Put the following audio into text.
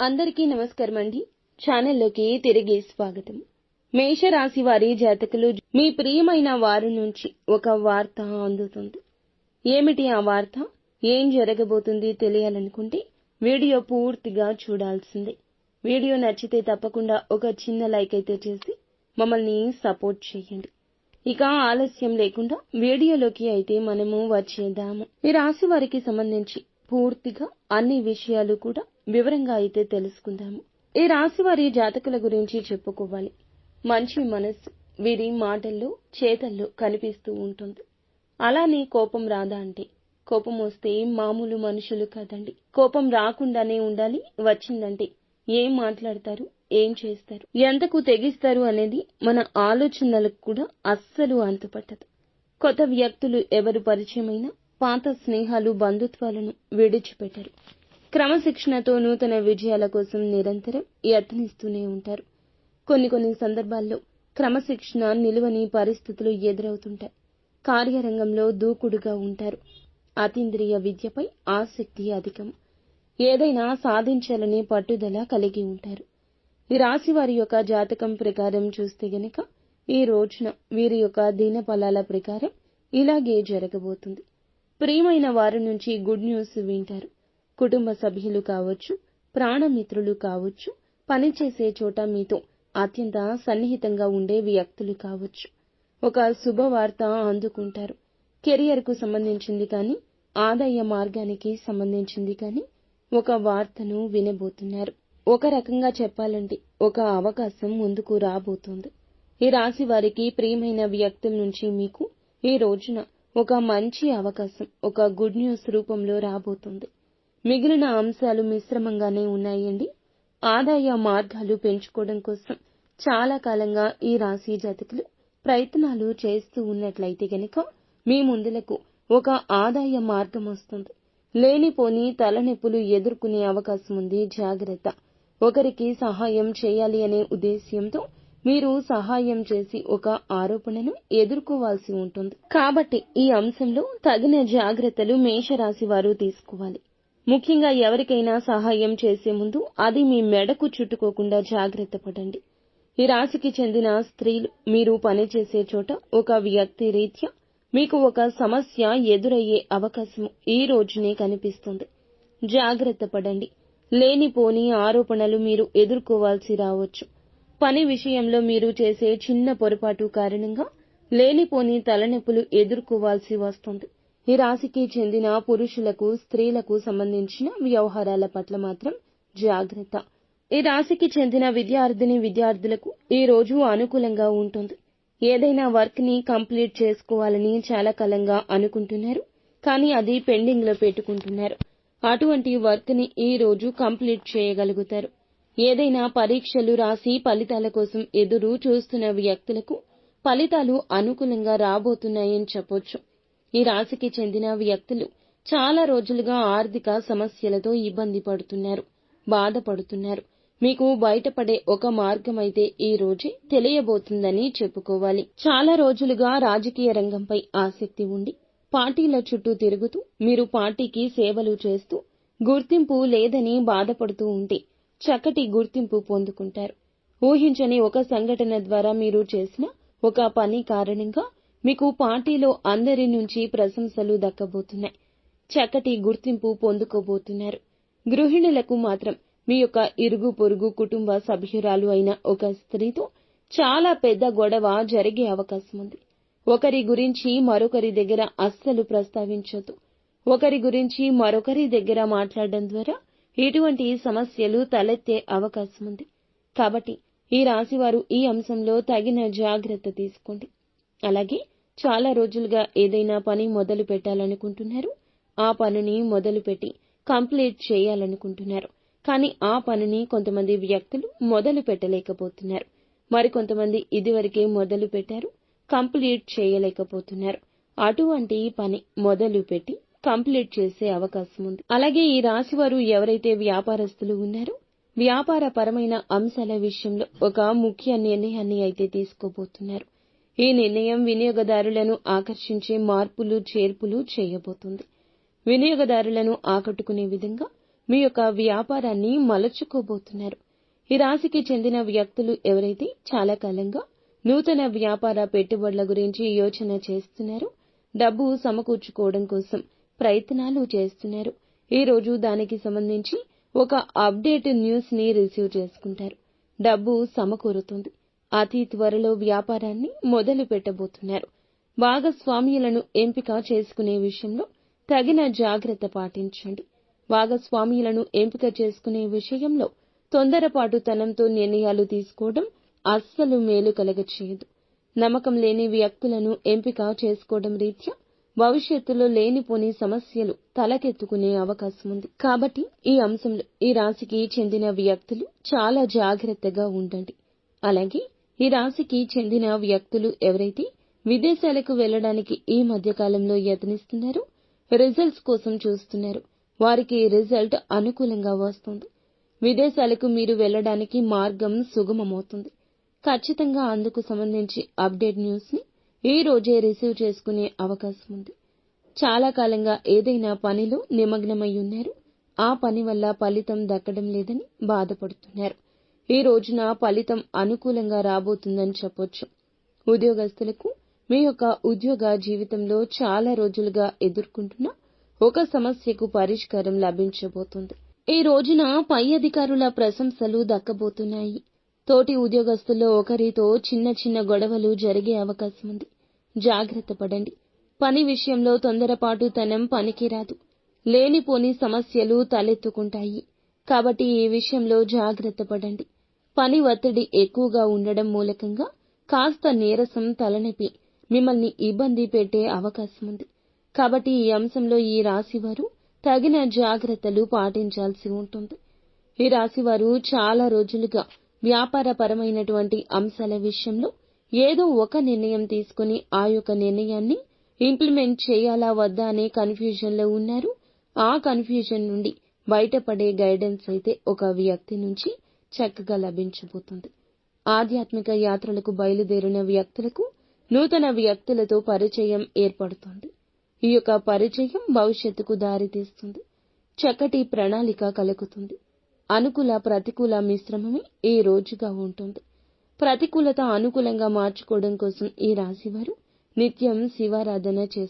అందరికీ నమస్కారం అండి ఛానల్లోకి తిరిగి స్వాగతం. మేషరాశి వారి జాతకులు మీ ప్రియమైన వారి నుంచి ఒక వార్త అందుతుంది. ఏమిటి ఆ వార్త? ఏం జరగబోతుంది తెలియాలనుకుంటే వీడియో పూర్తిగా చూడాల్సిందే. వీడియో నచ్చితే తప్పకుండా ఒక చిన్న లైక్ అయితే చేసి మమ్మల్ని సపోర్ట్ చేయండి. ఇక ఆలస్యం లేకుండా వీడియోలోకి అయితే మనము వచ్చేద్దాము. ఈ రాశి వారికి సంబంధించి పూర్తిగా అన్ని విషయాలు కూడా వివరంగా అయితే తెలుసుకుందాము. ఈ రాశి వారి జాతకుల గురించి చెప్పుకోవాలి. మంచి మనస్సు వీరి మాటల్లో చేతల్లో కనిపిస్తూ ఉంటుంది. అలానే కోపం రాదా అంటే? కోపం వస్తే మామూలు మనుషులు కాదండి. కోపం రాకుండానే ఉండాలి వచ్చిందంటే ఏం మాట్లాడతారు ఏం చేస్తారు ఎంతకు తెగిస్తారు అనేది మన ఆలోచనలకు కూడా అస్సలు అంతుపట్టదు. కొత్త వ్యక్తులు ఎవరు పరిచయమైనా పాత స్నేహాలు బంధుత్వాలను విడిచిపెట్టరు. క్రమశిక్షణతో నూతన విజయాల కోసం నిరంతరం యత్నిస్తూనే ఉంటారు. కొన్ని కొన్ని సందర్భాల్లో క్రమశిక్షణ నిలువని పరిస్థితులు ఎదురవుతుంటాయి. కార్యరంగంలో దూకుడుగా ఉంటారు. అతీంద్రియ విద్యపై ఆసక్తి అధికం. ఏదైనా సాధించాలనే పట్టుదల కలిగి ఉంటారు. ఈ రాశి వారి యొక్క జాతకం ప్రకారం చూస్తే గనక ఈ రోజున వీరి యొక్క దినఫలాల ప్రకారం ఇలాగే జరగబోతుంది. ప్రియమైన వారి నుంచి గుడ్ న్యూస్ వింటారు. కుటుంబ సభ్యులు కావచ్చు ప్రాణమిత్రులు కావచ్చు పనిచేసే చోట మీతో అత్యంత సన్నిహితంగా ఉండే వ్యక్తులు కావచ్చు. ఒక శుభవార్త అందుకుంటారు. కెరియర్కు సంబంధించింది కానీ ఆదాయ మార్గానికి సంబంధించింది కానీ ఒక వార్తను వినబోతున్నారు. ఒక రకంగా చెప్పాలంటే ఒక అవకాశం ముందుకు రాబోతుంది. ఈ రాశి వారికి ప్రియమైన వ్యక్తుల నుంచి మీకు ఈ రోజున ఒక మంచి అవకాశం ఒక గుడ్ న్యూస్ రూపంలో రాబోతుంది. మిగిలిన అంశాలు మిశ్రమంగానే ఉన్నాయండి. ఆదాయ మార్గాలు పెంచుకోవడం కోసం చాలా కాలంగా ఈ రాశి జాతకులు ప్రయత్నాలు చేస్తూ ఉన్నట్లయితే గనక మీ ముందులకు ఒక ఆదాయ మార్గం వస్తుంది. లేనిపోని తలనొప్పులు ఎదుర్కొనే అవకాశం ఉంది. జాగ్రత్త. ఒకరికి సహాయం చేయాలి అనే ఉద్దేశ్యంతో మీరు సహాయం చేసి ఒక ఆరోపణను ఎదుర్కోవాల్సి ఉంటుంది. కాబట్టి ఈ అంశంలో తగిన జాగ్రత్తలు మేషరాశి వారు తీసుకోవాలి. ముఖ్యంగా ఎవరికైనా సహాయం చేసే ముందు అది మీ మెడకు చుట్టుకోకుండా జాగ్రత్త పడండి. ఈ రాశికి చెందిన స్త్రీలు మీరు పనిచేసే చోట ఒక వ్యక్తి రీత్యా మీకు ఒక సమస్య ఎదురయ్యే అవకాశం ఈ రోజునే కనిపిస్తుంది. జాగ్రత్త పడండి. లేనిపోని ఆరోపణలు మీరు ఎదుర్కోవాల్సి రావచ్చు. పని విషయంలో మీరు చేసే చిన్న పొరపాటు కారణంగా లేనిపోని తలనొప్పులు ఎదుర్కోవాల్సి వస్తుంది. ఈ రాశికి చెందిన పురుషులకు స్త్రీలకు సంబంధించిన వ్యవహారాల పట్ల మాత్రం జాగ్రత్త. ఈ రాశికి చెందిన విద్యార్థిని విద్యార్థులకు ఈ రోజు అనుకూలంగా ఉంటుంది. ఏదైనా వర్క్ని కంప్లీట్ చేసుకోవాలని చాలా కాలంగా అనుకుంటున్నారు. కానీ అది పెండింగ్లో పెట్టుకుంటున్నారు. అటువంటి వర్క్ని ఈ రోజు కంప్లీట్ చేయగలుగుతారు. ఏదైనా పరీక్షలు రాసి ఫలితాల కోసం ఎదురు చూస్తున్న వ్యక్తులకు ఫలితాలు అనుకూలంగా రాబోతున్నాయని చెప్పొచ్చు. ఈ రాశికి చెందిన వ్యక్తులు చాలా రోజులుగా ఆర్థిక సమస్యలతో ఇబ్బంది పడుతున్నారు బాధపడుతున్నారు. మీకు బయటపడే ఒక మార్గమైతే ఈ రోజే తెలియబోతుందని చెప్పుకోవాలి. చాలా రోజులుగా రాజకీయ రంగంపై ఆసక్తి ఉండి పార్టీల చుట్టూ తిరుగుతూ మీరు పార్టీకి సేవలు చేస్తూ గుర్తింపు లేదని బాధపడుతూ ఉంటే చక్కటి గుర్తింపు పొందుకుంటారు. ఊహించని ఒక సంఘటన ద్వారా మీరు చేసిన ఒక పని కారణంగా మీకు పార్టీలో అందరి నుంచి ప్రశంసలు దక్కబోతున్నాయి. చక్కటి గుర్తింపు పొందుకోబోతున్నారు. గృహిణులకు మాత్రం మీ యొక్క ఇరుగు పొరుగు కుటుంబ సభ్యురాలు అయిన ఒక స్త్రీతో చాలా పెద్ద గొడవ జరిగే అవకాశం ఉంది. ఒకరి గురించి మరొకరి దగ్గర అస్సలు ప్రస్తావించొద్దు. ఒకరి గురించి మరొకరి దగ్గర మాట్లాడడం ద్వారా ఇటువంటి సమస్యలు తలెత్తే అవకాశం ఉంది. కాబట్టి ఈ రాశివారు ఈ అంశంలో తగిన జాగ్రత్త తీసుకోండి. అలాగే చాలా రోజులుగా ఏదైనా పని మొదలు పెట్టాలనుకుంటున్నారు. ఆ పనిని మొదలుపెట్టి కంప్లీట్ చేయాలనుకుంటున్నారు. కానీ ఆ పనిని కొంతమంది వ్యక్తులు మొదలు పెట్టలేకపోతున్నారు. మరికొంతమంది ఇదివరకే మొదలు పెట్టారు కంప్లీట్ చేయలేకపోతున్నారు. అటువంటి పని మొదలు పెట్టి కంప్లీట్ చేసే అవకాశం ఉంది. అలాగే ఈ రాశి వారు ఎవరైతే వ్యాపారస్తులు ఉన్నారో వ్యాపారపరమైన అంశాల విషయంలో ఒక ముఖ్య నిర్ణయాన్ని అయితే తీసుకోబోతున్నారు. ఈ నిర్ణయం వినియోగదారులను ఆకర్షించే మార్పులు చేర్పులు చేయబోతుంది. వినియోగదారులను ఆకట్టుకునే విధంగా మీ యొక్క వ్యాపారాన్ని మలచుకోబోతున్నారు. ఈ రాశికి చెందిన వ్యక్తులు ఎవరైతే చాలా కాలంగా నూతన వ్యాపార పెట్టుబడుల గురించి యోచన చేస్తున్నారో డబ్బు సమకూర్చుకోవడం కోసం ప్రయత్నాలు చేస్తున్నారు. ఈ రోజు దానికి సంబంధించి ఒక అప్డేట్ న్యూస్ని రిసీవ్ చేసుకుంటారు. డబ్బు సమకూరుతుంది. అతి త్వరలో వ్యాపారాన్ని మొదలు పెట్టబోతున్నారు భాగస్వామ్యులను ఎంపిక చేసుకునే విషయంలో తగిన జాగ్రత్త పాటించండి. భాగస్వామ్యులను ఎంపిక చేసుకునే విషయంలో తొందరపాటుతనంతో నిర్ణయాలు తీసుకోవడం అస్సలు మేలు కలగచేయదు. నమ్మకం లేని వ్యక్తులను ఎంపిక చేసుకోవడం రీత్యా భవిష్యత్తులో లేనిపోని సమస్యలు తలకెత్తుకునే అవకాశం ఉంది. కాబట్టి ఈ అంశంలో ఈ రాశికి చెందిన వ్యక్తులు చాలా జాగ్రత్తగా ఉండండి. అలాగే ఈ రాశికి చెందిన వ్యక్తులు ఎవరైతే విదేశాలకు వెళ్ళడానికి ఈ మధ్యకాలంలో యత్నిస్తున్నారు యత్నిస్తున్నారో రిజల్ట్స్ కోసం చూస్తున్నారు. వారికి రిజల్ట్ అనుకూలంగా వస్తుంది. విదేశాలకు మీరు వెళ్ళడానికి మార్గం సుగమమవుతుంది. ఖచ్చితంగా అందుకు సంబంధించి అప్డేట్ న్యూస్ని ఈ రోజే రిసీవ్ చేసుకునే అవకాశం ఉంది. చాలా కాలంగా ఏదైనా పనిలో నిమగ్నమై ఉన్నారు. ఆ పని వల్ల ఫలితం దక్కడం లేదని బాధపడుతున్నారు. ఈ రోజున ఫలితం అనుకూలంగా రాబోతుందని చెప్పొచ్చు. ఉద్యోగస్తులకు మీ యొక్క ఉద్యోగ జీవితంలో చాలా రోజులుగా ఎదుర్కొంటున్న ఒక సమస్యకు పరిష్కారం లభించబోతుంది. ఈ రోజున పై అధికారుల ప్రశంసలు దక్కబోతున్నాయి. తోటి ఉద్యోగస్తుల్లో ఒకరితో చిన్న చిన్న గొడవలు జరిగే అవకాశం ఉంది. జాగ్రత్త పడండి. పని విషయంలో తొందరపాటు తనం పనికిరాదు. లేనిపోని సమస్యలు తలెత్తుకుంటాయి. కాబట్టి ఈ విషయంలో జాగ్రత్త పడండి. పని ఒత్తిడి ఎక్కువగా ఉండడం మూలకంగా కాస్త నీరసం తలనొప్పి మిమ్మల్ని ఇబ్బంది పెట్టే అవకాశం ఉంది కాబట్టి ఈ అంశంలో ఈ రాశివారు తగిన జాగ్రత్తలు పాటించాల్సి ఉంటుంది. ఈ రాశివారు చాలా రోజులుగా వ్యాపారపరమైనటువంటి అంశాల విషయంలో ఏదో ఒక నిర్ణయం తీసుకుని ఆ యొక్క నిర్ణయాన్ని ఇంప్లిమెంట్ చేయాలా వద్దా అనే కన్ఫ్యూజన్లో ఉన్నారు. ఆ కన్ఫ్యూజన్ నుండి బయటపడే గైడెన్స్ అయితే ఒక వ్యక్తి నుంచి చక్కగా లభించబోతుంది. ఆధ్యాత్మిక యాత్రలకు బయలుదేరిన వ్యక్తులకు నూతన వ్యక్తులతో పరిచయం ఏర్పడుతుంది. ఈ యొక్క పరిచయం భవిష్యత్తుకు దారితీస్తుంది చక్కటి ప్రణాళిక కలుగుతుంది. అనుకూల ప్రతికూల మిశ్రమమే ఈ రోజుగా ఉంటుంది. ప్రతికూలత అనుకూలంగా మార్చుకోవడం కోసం ఈ రాశివారు నిత్యం శివారాధన చేస్తారు.